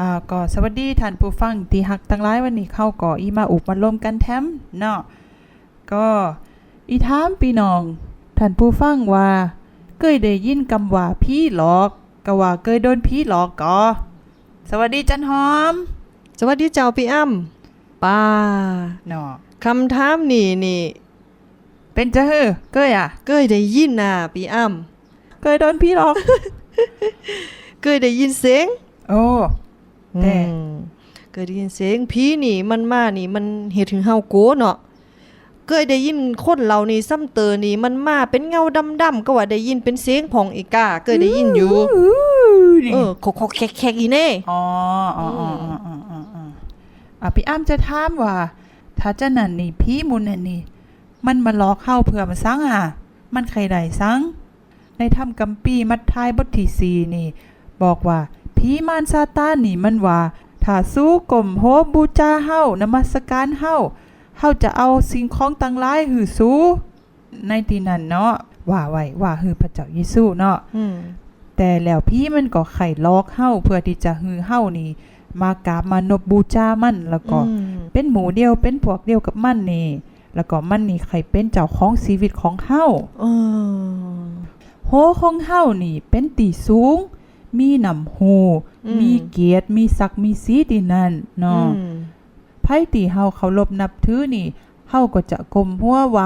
อ่าก็สวัสดีท่านผู้ฟังที่ฮักทั้งหลายวันนี้เข้าก่ออีมาอุบมาลมกันแถมเนาะก็อีถามพี่น้องท่านผู้ฟังว่าเคยได้ยินคำว่าผีหลอกก็ว่าเคยโดนผีหลอกก็สวัสดีจันหอม สวัสดีเจ้าพี่อ้ำป้าเนาะคำถามนี่นี่ เป็นจะฮือเคยอะเคยได้ยินน่ะพี่อ้ำเคยโดนผีหลอก เคยได้ยินเสียง โอ้ แต่อืมเคยได้ยินเสียงผีนี่มันมานี่มันเฮ็ดถึงเฮาโกเนาะเคยได้ยินคนเรานี่ซ้ำเตอนี่มันมาเป็นเงาดำๆก็ว่าได้ยินเป็นเสียงของอีกาเคยได้ยินอยู่อู้นี่เออคกๆแคกๆอีแน่อ๋ออ๋ออ๋ออ๋ออ๋ออ๋ออ๋ออะพี่อ้ำจะถามว่า ถ้าเจ้านั่นนี่พี่มุนนั่นนี่มันมาหลอกเข้าเผื่อมาซังอะ มันใครใดซังในถ้ำกัมปีมัดท้ายบทที่สี่นี่ บอกว่า ผีมารซาตานนี่มันว่าถ้าสู้กลมโฮบูชาเฮานมัสการเฮาเฮาจะเอาสิ่งของต่างหลายหือสู้ในที่นั้นเนาะว่าไว้ว่าหือพระเจ้าเยซูเนาะอืมแต่แล้วพี่มันก็ไข่ลอกเฮ้าเพื่อที่จะฮือเฮ้านี่ มากราบมานบบูชามันแล้วก็อืมเป็นหมูเดียวเป็นพวกเดียวกับมันนี่ แล้วก็มันนี่ไข่เป็นเจ้าของชีวิตของเฮ้าเออโหของเฮ้านี่ เป็นตีสูง มีหนำหูอืมมีเกียรติมีศักดิ์มีสีดีนั่นเนาะอืมไพ่ตีเฮาเคารพนับถือนี่เฮาก็จะกลมหัวไหว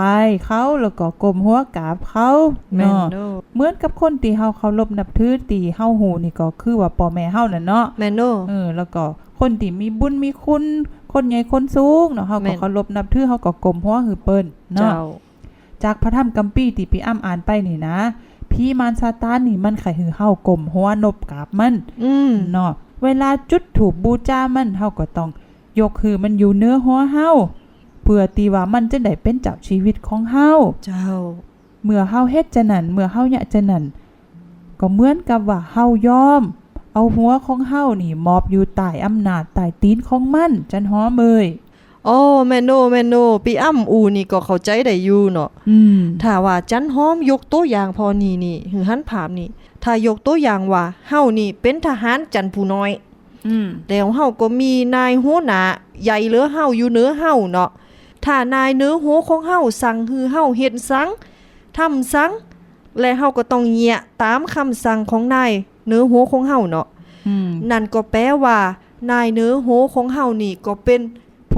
เขาแล้วก็กลมหัวกราบเขาแม่นเนาะโดเหมือนกับคนที่เฮาเคารพนับถือตีเฮาหูนี่ก็คือว่าพ่อแม่เฮานั่นเนาะแม่นโดเออแล้วก็คนที่มีบุญมีคุณ คนใหญ่คนสูงเนาะเฮาแม่ก็นเคารพนับถือเฮาก็กลมหัวหือเปิ้นเนาะเจ้าจากพระธรรมกัมปีที่พี่อ้ำอ่านไปนี่นะ ผีมารซาตานนี่มันไขหือเฮากลมหัวนบกราบมันอืมเนาะเวลาจุดถูกบูชามันเฮาก็ต้อง ยกคือมันอยู่เนื้อหัวเฮาเพื่อตีว่ามันจะได้เป็นเจ้าชีวิตของเฮาเจ้า เมื่อเฮาเฮ็ดจะนั่นเมื่อเฮาเนี่ยจะนั่นก็เหมือนกับว่าเฮายอม เอาหัวของเฮานี่มอบอยู่ใต้อำนาจใต้ตีนของมันจันหอมเอ้ย โอ้แม่นโนแม่นโนพี่อ้ำอูนี่ก็เข้าใจได้อยู่เนาะอืมถ้าว่าจันหอมยกตัวอย่างพอนี่นี่หือหันภาพนี่ ถ้ายกตัวอย่างว่าเฮานี่เป็นทหารจันผู้น้อยอืมแล้วเฮาก็มีนายหัวหน้าใหญ่เหลือเฮาอยู่เหนือเฮาเนาะถ้านายเหนือหัวของเฮาสั่งฮือเฮาเฮ็ดสังทำสัง และเฮาก็ต้องเหยียตามคำสั่งของนายเหนือหัวของเฮาเนาะอืมนั่นก็แปลว่านายเหนือหัวของเฮานี่ก็เป็น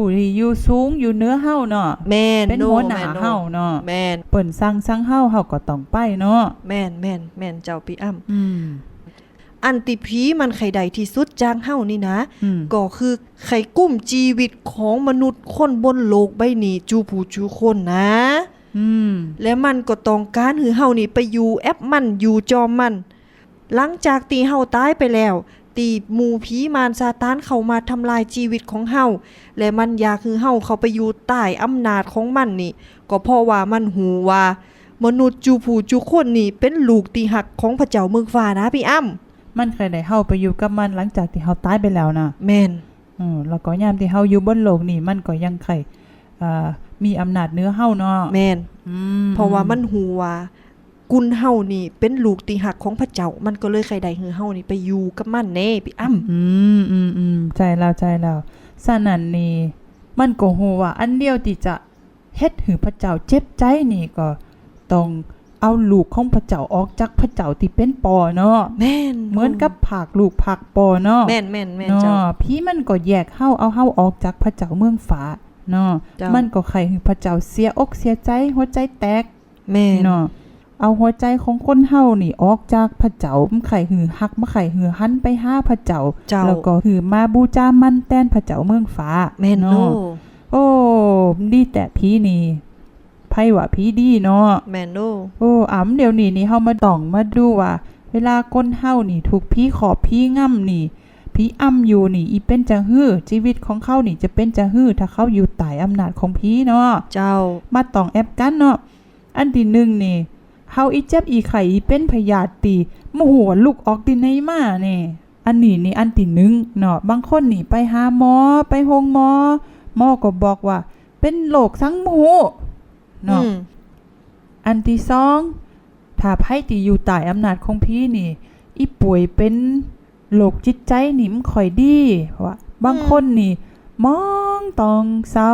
ผู้ที่อยู่สูงอยู่เหนื้อเฮาเนาะแม่นเป็นโหัวหน้าแม่โเฮาเนาะแม่นเปิ้นสั่งสั่งเฮาเฮาก็ต้องไปเนาะแม่นแม่นแม่นเจ้าพี่อ้ำอืมอันติผีมันไข่ใดที่สุดจางเฮานี่นะอืมก็คือไข่กุ้มชีวิตของมนุษย์คนบนโลกใบนี้จูผู้จูคนนะอืมและมันก็ต้องการหือเฮานี่ไปอยู่แอปมันอยู่จอมมัน หลังจากตีเฮาตายไปแล้ว ตีหมู่ผีมารซาตานเข้ามาทำลายชีวิตของเฮาและมันอยากคือเฮาเข้าไปอยู่ใต้อำนาจของมันนี่ ก็เพราะว่ามันหูว่ามนุษย์จูผู้จูคนนี่เป็นลูกตีหักของพระเจ้าเมืองฟ้านะพี่อ้ำมันเคยได้เฮาไปอยู่กับมันหลังจากที่เฮาตายไปแล้วนะแม่นอืมแล้วก็ยามที่เฮาอยู่บนโลกนี่มันก็ยังไข่อ่ามีอำนาจเหนือเฮาเนาะแม่นอืมเพราะว่ามันหูว่า กุนเฮานี่เป็นลูกตีหักของพระเจ้า มันก็เลยใครใดหือเฮานี่ไปอยู่กับมันแน่พี่อ้ำอืมอืมอืมใจแล้วใจแล้วสนั่นนี่มันก็ฮู้ว่า อันเดียวที่จะเฮ็ดให้พระเจ้าเจ็บใจนี่ก็ต้องเอาลูกของพระเจ้าออกจากพระเจ้าที่เป็นปอเนาะแม่นเหมือนกับผากลูกผากปอเนาะแม่นแม่นแม่นเนาะเจ้าพี่มันก็แยกเฮาเอาเฮาออกจากพระเจ้าเมืองฟ้าเนาะเจ้ามันก็ใครให้พระเจ้าเสียอกเสียใจหัวใจแตกแม่นเนาะ เอาหัวใจของคนเฮานี่ออกจากพระเจ้ามันไข่หือฮักมาไข่หือหันไปหาพระเจ้าเจ้าแล้วก็หือมาบูชามันแทนพระเจ้าเมืองฟ้าแม่นโนเนาะโอ้ดีแต่พี่นี่ไพ่ว่าพี่ดีเนาะแม่นโนโอ้อำเดี๋ยวนี้นี่เฮามาต้องมาดูว่า เวลาคนเฮานี่ถูกพี่ขอบพี่ง่ำนี่พี่อ้ำอยู่นี่อีเป็นจังฮื้อชีวิตของเขานี่จะเป็นจังฮื้อถ้าเขาอยู่ใต้อำนาจของพี่เนาะเจ้ามาต้องแอปกันเนาะอันที่หนึ่งนี่ เฮาอีเจ็บอีไข่อีเป็นพยาธิโมโหว่าลูกออกดินในมานี่อันนี้นี่อันที่หนึ่งเนาะบางคนนี่ไปหาหมอไปโรงหมอหมอก็บอกว่า เป็นโรคสังหมูเนาะอืมอันที่สองถ้าไพ่ที่อยู่ใต้อำนาจของพี่นี่ อีป่วยเป็นโลกจิตใจนี่มันค่อยดีว่าบางคนนี่ มองตองเศร้า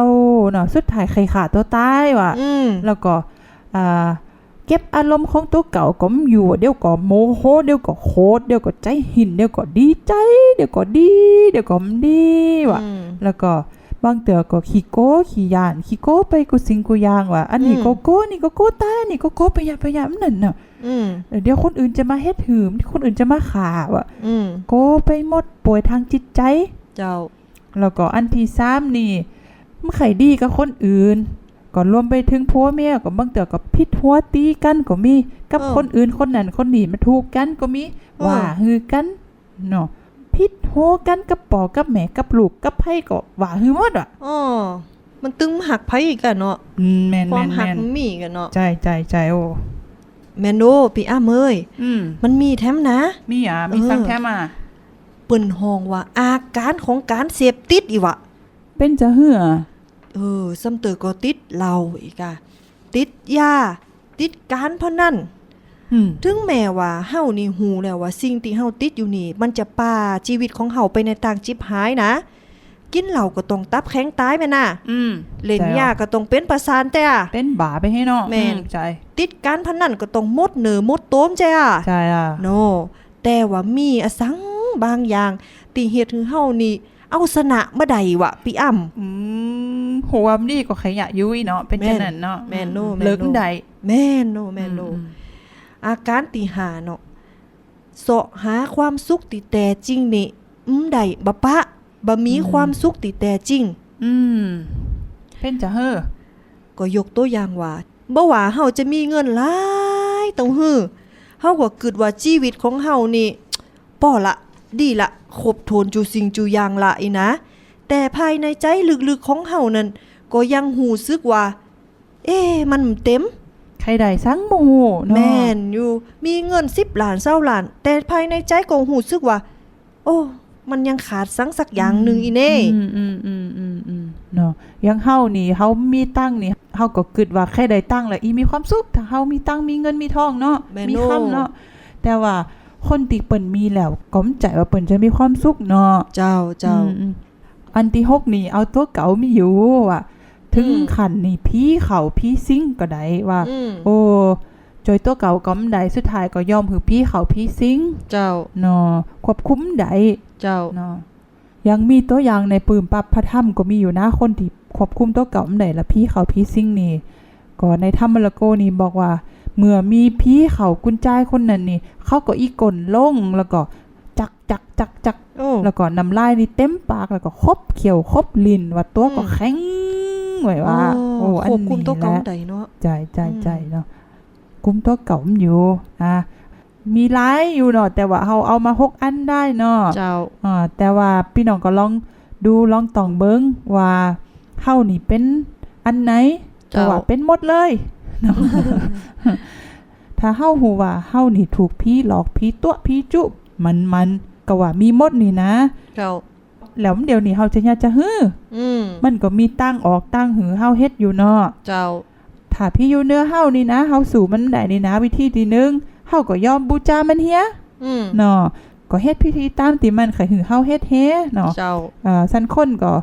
เนาะสุดท้ายใครขาดตัวตายว่ะอืมแล้วก็อ่า เก็บอารมณ์ของตัวเก่าก็มอยู่เดี๋ยวก็โมโหเดี๋ยวก็โคตรเดี๋ยวก็ใจหินเดี๋ยวก็ดีใจ เดี๋ยวก็ดี เดี๋ยวก็มดีว่ะอืมแล้วก็บางเตือก็ขี้โก้ขี้ยานขี้โก้ไปกูสิงกูยางว่ะอันนี้อืมโกโก้นี่โกโก้ตายนี่โกโก้ไปยาไปยามนั่นน่ะอืมเดี๋ยวคนอื่นจะมาเฮ็ดหืมคนอื่นจะมาขาว่ะอืมโกไปหมดป่วยทางจิตใจ เจ้า แล้วก็อันที่สามนี่มันไข่ดีกับคนอื่น ก็รวมไปถึงผัวเมียก็บางเตือก็พิดหัวตีกันก็มี กับเออคนอื่นคนนั้นคนนี้มาถูกกันก็มีเออว่าฮือกันเนาะพิดหัวกันกับปอกับแม่กับลูกกับไผก็ว่าฮือหมดอะอ๋อมันตึงมาหักไผอีกอะเนาะอืมแม่นควาแม่มนหักแม่นมันมีกันเนาะใจใจใจโอ้แม่นโดพี่อ้าเอ้ยอืมมันมีแถมนะ มีอะมีเออสังแท้มาเปิ้นห้องว่าอาการของการเสพติดอีวะเป็นจะเหือ เออซ้ำเตอก็ติดเหล้าอีกอะติดยาติดการพนันอืมถึงแม้ว่าเฮานี่ฮู้แล้วว่าสิ่งที่เฮาติดอยู่นี่ มันจะป่าชีวิตของเฮาไปในทางจิบหายนะ กินเหล้าก็ต้องตับแข็งตายแม่น่ะอืมเล่นใจยาก็ต้องเป็นประสานแต่อะเป็นบาไปให้เนาะแม่นอืใจ ติดการพนันก็ต้องหมดเหนือหมดโตมใจอะใจอะโนแต่ว่ามีอสังบางอย่างตีเฮ็ดให้เฮานี่ เอาสนะมาได้วะพี่อ้ำอืมหัวมันดีก็ขยะยุ้ยเนาะเป็นแม่จังนนั้นเนาะแม่นโน่แม่นโน่เลิกได้แม่นโนแม่นโนอืมอาการตีหาเนาะเสาะหาความสุขที่แท้จริงนี่อืมได้บ่ปะบ่มีความสุขที่แท้จริง อืมเป็นจะเฮ้อก็ยกตัวอย่างว่าบ่ว่าเฮาจะมีเงินหลายเต้องฮือเฮาก็คิดว่าชีวิตของเฮานี่ป้อละ ดีละครบโทนจูสิ่งจูอย่างละอีนะ แต่ภายในใจลึกๆของเฮานั้นก็ยังหูซึกว่า เอ๊ะมันบ่เต็มใครใดสังโมโหเนาะแม่นอยู่ มีเงิน10ล้าน20ล้าน แต่ภายในใจก็หูซึกว่า โอ้มันยังขาดสังสักอย่างหนึ่งอีเน่อืมอืมอืมอืมอืมเนาะอยังเฮานี่เฮามีตังค์นี่เฮาก็คิดว่าใครใดตังค์แล้วอีมีความสุขถ้าเฮามีตังค์มีเงินมีทองเนาะแม่นมีโน่คำเนาะแต่ว่า คนที่เปิ้นมีแล้วก็มนใจว่าเปิ้นจะมีความสุขเนาะเจ้าเจ้าอืมอืมอันที่หกนี่เอาตัวเก่ามีอยู่ว่ะถึงอืมขันนี่พี่เขาพี่ซิ่งก็ได้ว่าอืมโอ้จอยตัวเก่าก็มได้สุดท้ายก็ยอมหือพี่เขาพี่ซิ่งเจ้าเนาะควบคุมได้เจ้าเนาะยังมีตัวอย่างในปืนปับพระถ้ำก็มีอยู่นะคนที่ควบคุมตัวเก่าไม่ได้ละพี่เขาพี่ซิ่งนี่ก็ในถ้ำมะละโกนี่บอกว่า เมื่อมีพี่เขากุญจายคนนั้นนี่ เขาก็อีกกลลงแล้วก็จักจักจักจักโอ้แล้วก็น้ำลายนี่เต็มปากแล้วก็ครบเขียวครบลิ้นว่าตัวก็อืมแข็งไว้ว่าโอ้อันควบคุมนี้ตัวแหเก่าละได้เนาะใจใจอืมใจเนาะกุมตัวเก่ามันอยู่อะมีหลายอยู่เนาะแต่ว่าเขาเอามาหกอันได้เนาะเจ้าอ่าแต่ว่าพี่น้องก็ลองดูลองต่องเบิงว่าเฮานี่เป็นอันไหนแต่เจ้าว่าเป็นหมดเลย เนาะถ้าเฮาฮู้ว่าเฮานี่ถูกพี่หลอกพี่ตัวพี่จุ มันมันก็ว่ามีหมดนี่นะเจ้าแล้วเดี๋ยวนี้เฮาจะอยากจะฮื้ออืมมันก็มีตั้งออกตั้งหือเฮาเฮ็ดอยู่เนาะเจ้าถ้าพี่อยู่เนื้อเฮานี่นะเฮาสู่มันได้นี่นะ วิธีที่หนึงเฮาก็ยอมบูชามันเฮียอืมเนาะก็เฮ็ดพิธีตามที่มันไขหือเฮาเฮ็ดเฮเนาะเจ้าอ่าสันคนก็อ่า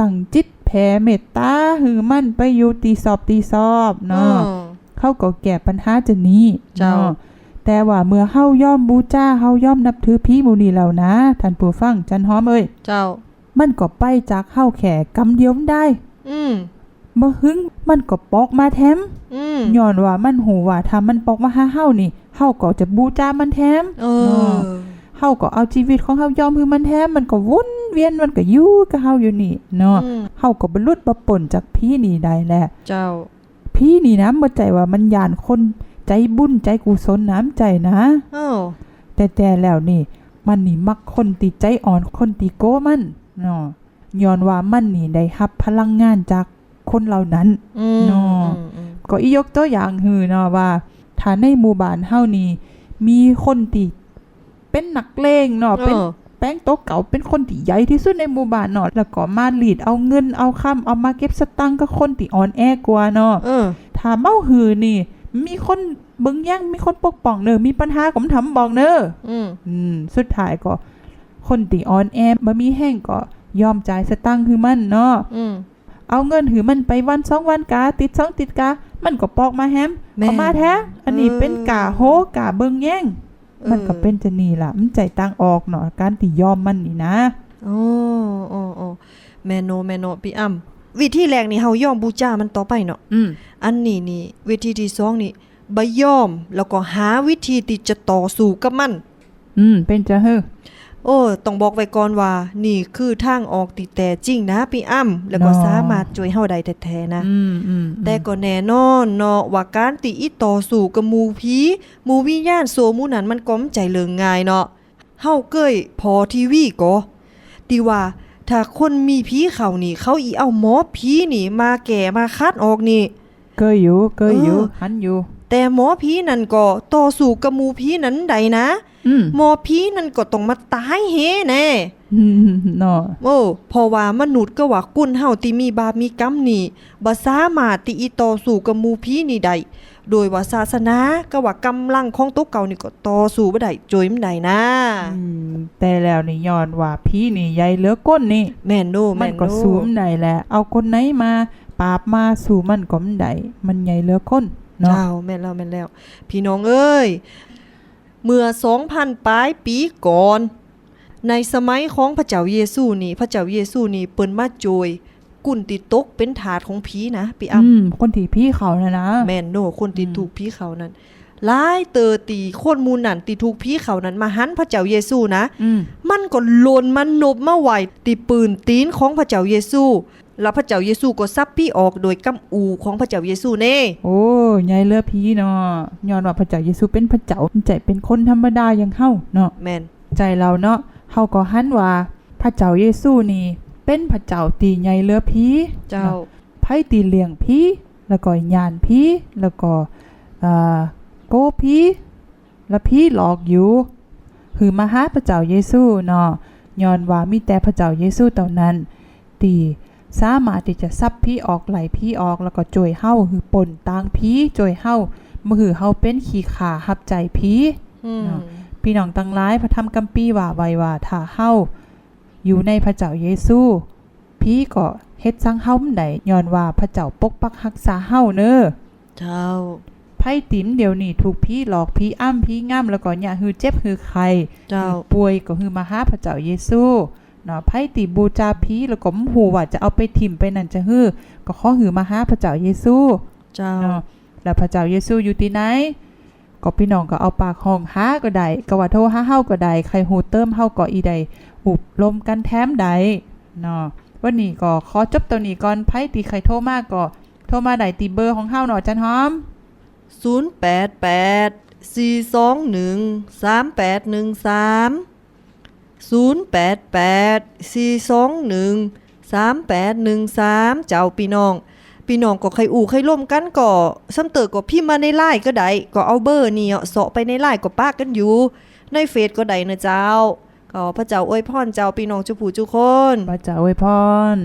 ตั้งจิตแผ่เมตตาหือมันไปอยู่ตีสอบตีสอบเนาะอืมเขาก็แก้ปัญหาจะนี้เจ้านาะแต่ว่าเมื่อเฮาย่อมบูชาเฮาย่อมนับถือพี่หมูนี่แล้วนะท่านผู้ฟังจันหอมเอ้ยเจ้า มันก็ไปจากเฮาแข่กำเดียวมันได้ อืมบ่หึงมันก็ปอกมาแถมอืมย้อนว่ามันหูว่าถ้ามันปอกมาหาเฮานี่เฮาก็จะบูชามันแถมเอเนาอะเฮาก็เอาชีวิตของเฮายอมคือมันแถมมันก็วน เวียนมันก็อยู่กับเฮาอยู่นี่เนาะอืมเฮาก็บรรลุบ่ปลนจากพี่นี่ได้แหละเจ้า พี่นี่นะบ่ใจว่ามันยานคนใจบุญใจกุศลน้ำใจนะเอ้าแต่แต่แล้วนี่ มันนี่มักคนติใจอ่อนคนติโก้มันเนาะย้อนว่ามันนี่ได้รับพลังงานจากคนเหล่านั้นอืมเนาะอืมอืมก็อียกตัวอย่างคือเนาะว่าถ้าในหมู่บ้านเฮานี่มีคนที่เป็นนักเลงเนาะเป็นเออแป้งโต๊ะเก่าเป็นคนที่ใหญ่ที่สุดในหมู่บ้านเนาะแล้วก็มาหลีดเอาเงินเอาคำเอามาเก็บสตังค์กับคนที่อ่อนแอกว่าเนาะเออถ้าเมาหือนี่ มีคนเบิ่งแย่งมีคนปกป้องเนอะมีปัญหาก็มทำบอกเนอะอืมอืมสุดท้ายก็ คนตีออนแอมบ่มีแห้งก็ยอมจ่ายสตังค์คือมันเนาะอืมเอาเงินหือมันไปวันสองวันกาติดสองติดกามันก็ปอกมาแฮมแม่เอามาแท้อันนี้เออเป็นกาโฮกาเบิงแย่งออ มันก็เป็นจะนี่ล่ะ มันใจตังออกเนาะการที่ยอมมันนี่นะโอ้โอ้โอ้แม่โนแม่โนพี่อ้ำวิธีแรกนี่เฮายอมบูชามันต่อไปเนาะอืมอันนี้นี่วิธีที่สองนี่บ่ยอมแล้วก็หาวิธีที่จะต่อสู้กับมัน อืมเป็นจะเฮ้อ โอ้ต้องบอกไว้ก่อนว่า นี่คือทางออกที่แต่จริงนะพี่อ้ำแล้วก็เนาะสามารถช่วยเฮาได้แท้ๆนะอืมอืมแต่ก็แน่นอนเนาะว่าการติอีต่อสู้กับหมู่ผีหมู่วิญญาณโซหมู่นั้นมันก็มใจเลิงง่ายเนาะเฮาเกยพอทีวีก็ติว่าถ้าคนมีผีเข้านี่ เขาอีเอาหมอผีนี่ มาแก่มาคัดออกนี่ เกยอยู่เกยอยู่เออหันอยู่ แต่หมอผีนั่นก็ต่อสู้กับหมู่ผีนั้นใดนะอืมหมอผีนั่นก็ต้องมาตายเฮแน่อืมเนาะโอ้เพราะว่ามนุษย์ก็ว่ากุนเฮาที่มีบาปมีกรรมนี่บ่สามารถที่อีต่อสู้กับหมู่ผีนี่ได้โดยว่าศาสนาก็ว่ากำลังของตัวเก่านี่ก็ต่อสู้บ่ได้จอยมันได้นะอืมแต่แล้วนี่ย้อนว่าพี่นี่ใหญ่เหลือก้นนี่แม่นโนมัแม่นนก็โนสูมได้แหละเอาคนไหนมาปราบมาสู่มันก็มันได้มันใหญ่เหลือก้น เนาะเจ้าแม่นแล้วแม่นแล้ว พี่น้องเอ้ย เมื่อ2,000ปลายปีก่อน ในสมัยของพระเจ้าเยซูนี่ พระเจ้าเยซูนี่เปิ้นมาโจย กุนติตกเป็นถาดของผีนะพี่อ้ำอืมคนที่พี่เขานะนะ แม่นโนคนที่อืมถูกผีเขานั้นหลายเตอตีคนหมูลนั่นที่ถูกผีเขานั้นมาหันพระเจ้าเยซูนะ อืมมันก็หล่นมันนบมาไหวตีปืนตีนของพระเจ้าเยซู แล้วพระเจ้าเยซูก็ซับพี่ออกโดยกำอูของพระเจ้าเยซูเน่ โอ้ใหญ่เหลือพี่เนาะย้อนว่าพระเจ้าเยซูเป็นพระเจ้าใจเป็นคนธรรมดาอย่างเฮาเนาะแม่นใจเราเนาะเฮาก็หันว่าพระเจ้าเยซูนี่เป็นพระเจ้าตีใหญ่เหลือพี่เจ้าไผตีเลี้ยงพี่แล้วก็ยานพี่แล้วก็อ่าโกพี่แล้วพี่หลอกอยู่คือมาหาพระเจ้าเยซูเนาะย้อนว่ามีแต่พระเจ้าเยซูเท่านั้นตี สามารถที่จะซับพี่ออกไหลพี่ออกแล้วก็จ่วยเฮาคือปนตางพี่จ่วยเฮามือคือเฮาเป็นขี้ขาหับใจพี่อืมเนาะพี่น้องตั้งหลายพระธรรมกัมปีว่าไว้ว่าถ้าเฮาอยู่ในพระเจ้าเยซู พี่ก็เฮ็ดสังเฮามันได้ย้อนว่าพระเจ้าปกปักรักษาเฮาเน้อเจ้าไพ่ติ๋มเดี๋ยวนี้ถูกพี่หลอกพี่อ้ำพี่ง่ำแล้วก็อย่าฮือเจ็บฮือใครเจ้าฮือป่วยก็ฮือมาหาพระเจ้าเยซู เนาะไพ่ติบูชาพี่แล้วก็บ่ฮู้ว่าจะเอาไปถิ่มไปนั่นจะฮือก็ขอฮือมาหาพระเจ้าเยซูเจ้าเนาะแล้วพระเจ้าเยซูอยู่ที่ไหนก็พี่น้องก็เอาปากห้องหาก็ได้ก็ว่าโทรหาเฮาก็ได้ใครหูเติมเฮาก็อีใดอุบลมกันแถมใดเนาะวันนี้ก็ขอจบตัวนี้ก่อนไผตีใครโทรมาก็โทรมาได้ตีเบอร์ของเฮาเนาะจันหอม 088-421-3813 เจ้าพี่น้อง พี่น้องก็ใครอู่ใครล่มกันก็ซ้ำเติกก็พิมพ์มาในไลน์ก็ได้ก็เอาเบอร์นี่เสาะไปในไลน์ก็ป้ากันอยู่ ในเฟซก็ได้นะเจ้าก็พระเจ้าอวยพรเจ้าพี่น้องจุผู้จุคน พระเจ้าอวยพร